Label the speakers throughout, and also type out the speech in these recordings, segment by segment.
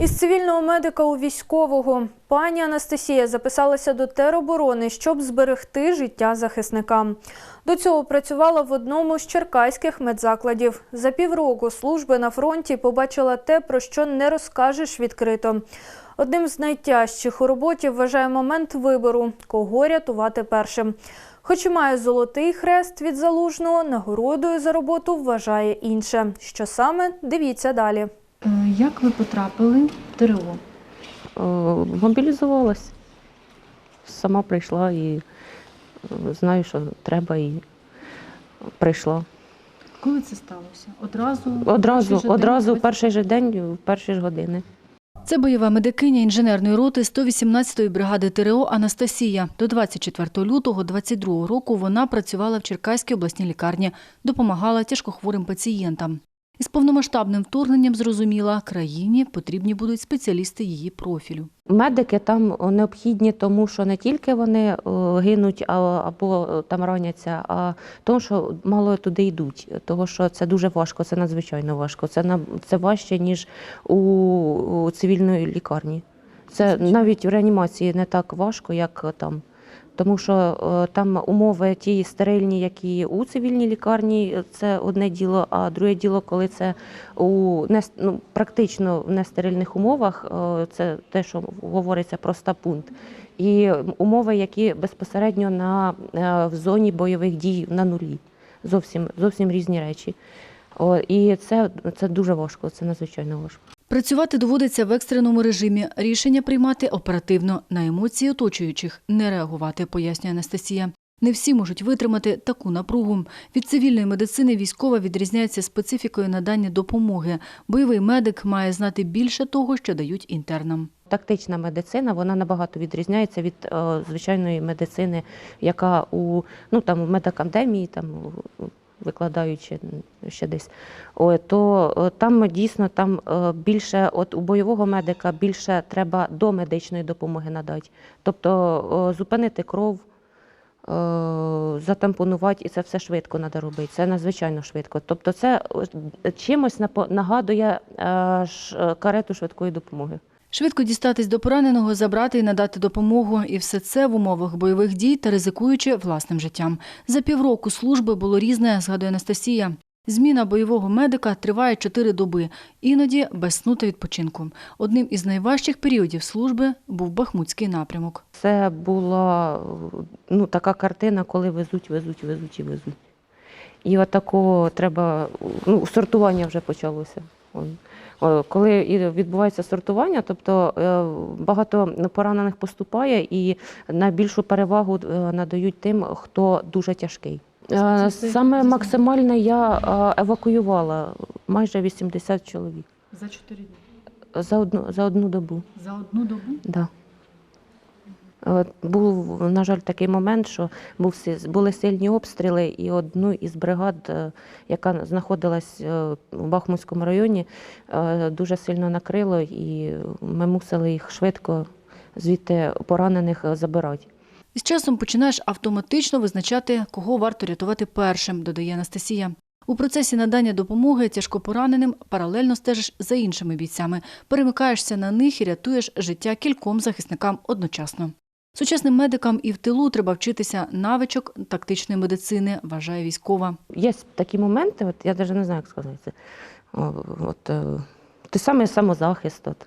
Speaker 1: Із цивільного медика у військового пані Анастасія записалася до тероборони, щоб зберегти життя захисникам. До цього працювала в одному з черкаських медзакладів. За півроку служби на фронті побачила те, про що не розкажеш відкрито. Одним з найтяжчих у роботі вважає момент вибору, кого рятувати першим. Хоч і має золотий хрест від залужного, нагородою за роботу вважає інше. Що саме дивіться далі.
Speaker 2: Е, Як ви потрапили в ТРО?
Speaker 3: Е, мобілізувалась. Сама прийшла і е, знаю, що треба, і прийшла.
Speaker 2: Коли це сталося? Одразу?
Speaker 3: Одразу,
Speaker 2: Перший
Speaker 3: одразу
Speaker 2: день?
Speaker 3: в перший же день, в перші ж години.
Speaker 2: Це бойова медикиня інженерної роти 118-ї бригади ТРО Анастасія. До 24 лютого 22 року вона працювала в Черкаській обласній лікарні, допомагала тяжкохворим пацієнтам. Із повномасштабним вторгненням зрозуміла, країні потрібні будуть спеціалісти її профілю.
Speaker 3: Медики там необхідні, тому що не тільки вони е, гинуть або е, там раняться, а тому, що мало туди йдуть. Тому що це дуже важко, це надзвичайно важко. Це на це важче ніж у, у цивільної лікарні. Це навіть в реанімації не так важко, як там. Тому що е, там умови ті стерильні, які у цивільній лікарні, це одне діло, а друге діло, коли це у не, ну, практично в нестерильних умовах, е, це те, що говориться про стапунт. І умови, які безпосередньо на, е, в зоні бойових дій на нулі. Зовсім, зовсім різні речі. І це, це дуже важко, це надзвичайно важко.
Speaker 2: Працювати доводиться в екстреному режимі. Рішення приймати оперативно на емоції оточуючих, не реагувати, пояснює Анастасія. Не всі можуть витримати таку напругу. Від цивільної медицини військова відрізняється специфікою надання допомоги. Бойовий медик має знати більше того, що дають інтернам.
Speaker 3: Тактична медицина вона набагато відрізняється від е, звичайної медицини, яка у ну там в медакадемії, там викладаючи ще десь. То е, там дійсно там е, більше, от у бойового медика більше треба до медичної допомоги надати. Тобто е, зупинити кров. е, Затампонувати і це все швидко треба робити. Це надзвичайно швидко. Тобто, це е, чимось нагадує е, карету швидкої допомоги.
Speaker 2: Швидко дістатись до пораненого, забрати і надати допомогу. І все це в умовах бойових дій та ризикуючи власним життям. За півроку служби було різне, згадує Анастасія. Зміна бойового медика триває чотири доби, іноді без сну та відпочинку. Одним із найважчих періодів служби був Бахмутський напрямок.
Speaker 3: Це була ну, така картина, коли везуть, везуть, везуть і везуть. І от такого треба, ну, сортування вже почалося. О, Коли відбувається сортування, тобто е, багато поранених поступає і найбільшу перевагу е, надають тим, хто дуже тяжкий. Е, Саме максимальне я е, евакуювала майже 80 чоловік
Speaker 2: За чотири дні.
Speaker 3: за одну, за одну добу.
Speaker 2: За одну добу.
Speaker 3: Да. Був, на жаль, такий момент, що був, були сильні обстріли, і одну із бригад, е, яка знаходилась е, в Бахмутському районі, е, дуже сильно накрило, і ми мусили їх швидко звідти поранених е, забирати.
Speaker 2: З часом починаєш автоматично визначати, кого варто рятувати першим, додає Анастасія. У процесі надання допомоги тяжкопораненим паралельно стежиш за іншими бійцями, перемикаєшся на них і рятуєш життя кільком захисникам одночасно. Сучасним медикам і в тилу треба вчитися навичок тактичної медицини, вважає військова.
Speaker 3: Є такі моменти, от я навіть не знаю, як сказати От, е, той самий самозахист, от,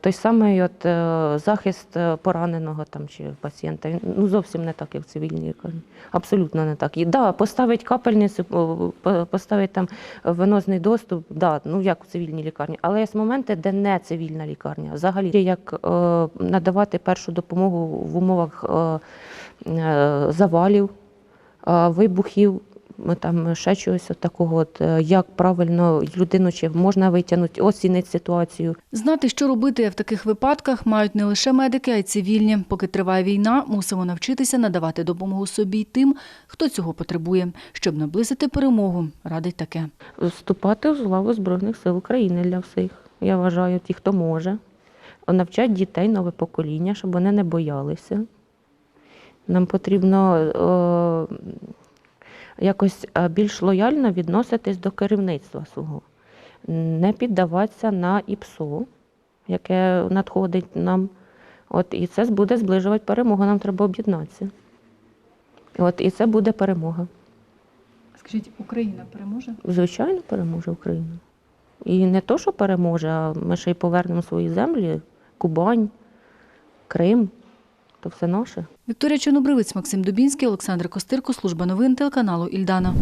Speaker 3: той самий от, е, захист е, пораненого там, чи пацієнта, ну, зовсім не так, як в цивільній лікарні. Абсолютно не так. І да, поставить капельницю, поставить там венозний доступ, да, ну як в цивільній лікарні. Але є моменти, де не цивільна лікарня. Взагалі, як е, надавати першу допомогу в умовах е, е, завалів, е, вибухів, там ще чогось от такого, от, е, як правильно людину чи можна витягнути, оцінити ситуацію.
Speaker 2: Знати, що робити в таких випадках, мають не лише медики, а й цивільні. Поки триває війна, мусимо навчитися надавати допомогу собі й тим, хто цього потребує, щоб наблизити перемогу. Радить таке.
Speaker 3: Вступати в лаву Збройних сил України для всіх. Я вважаю, ті, хто може. Навчати дітей, нове покоління, щоб вони не боялися. Нам потрібно е, якось е, більш лояльно відноситись до керівництва свого, не піддаватися на ІПСО, яке надходить нам. От, і це буде зближувати перемогу. Нам треба об'єднатися. От, і це буде перемога.
Speaker 2: Скажіть, Україна переможе?
Speaker 3: Звичайно, переможе Україна. І не то, що переможе, а ми ще й повернемо свої землі, Кубань, Крим, то все наше.
Speaker 2: Вікторія Чорнобривець, Максим Дубінський, Олександр Костирко, служба новин телеканалу Ільдана.